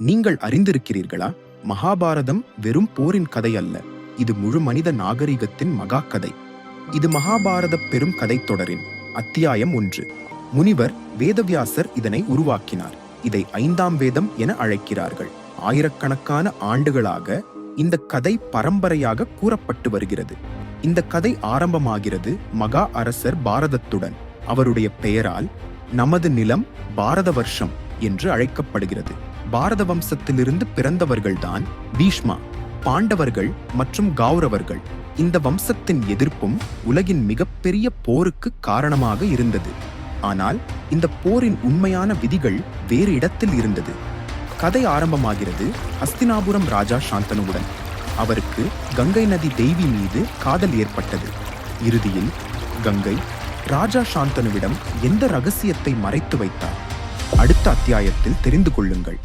நீங்கள் அறிந்திருக்கிறீர்களா? மகாபாரதம் வெறும் போரின் கதை அல்ல. இது முழு மனித நாகரிகத்தின் மகா கதை. இது மகாபாரத பெரும் கதை தொடரின் அத்தியாயம் ஒன்று. முனிவர் வேதவியாசர் இதனை உருவாக்கினார். இதை ஐந்தாம் வேதம் என அழைக்கிறார்கள். ஆயிரக்கணக்கான ஆண்டுகளாக இந்த கதை பரம்பரையாக கூறப்பட்டு வருகிறது. இந்த கதை ஆரம்பமாகிறது மகா அரசர் பாரதத்துடன். அவருடைய பெயரால் நமது நிலம் பாரத வருஷம் என்று அழைக்கப்படுகிறது. பாரத வம்சத்திலிருந்து பிறந்தவர்கள்தான் பீஷ்மா பாண்டவர்கள் மற்றும் கௌரவர்கள். இந்த வம்சத்தின் எதிர்ப்பும் உலகின் மிகப்பெரிய போருக்கு காரணமாக இருந்தது. ஆனால் இந்த போரின் உண்மையான விதிகள் வேறு இடத்தில் இருந்தது. கதை ஆரம்பமாகிறது ஹஸ்தினாபுரம் ராஜா சாந்தனுவுடன். அவருக்கு கங்கை நதி தெய்வி மீது காதல் ஏற்பட்டது. இறுதியில் கங்கை ராஜா சாந்தனுவிடம் எந்த ரகசியத்தை மறைத்து வைத்தார்? அடுத்த அத்தியாயத்தில் தெரிந்து கொள்ளுங்கள்.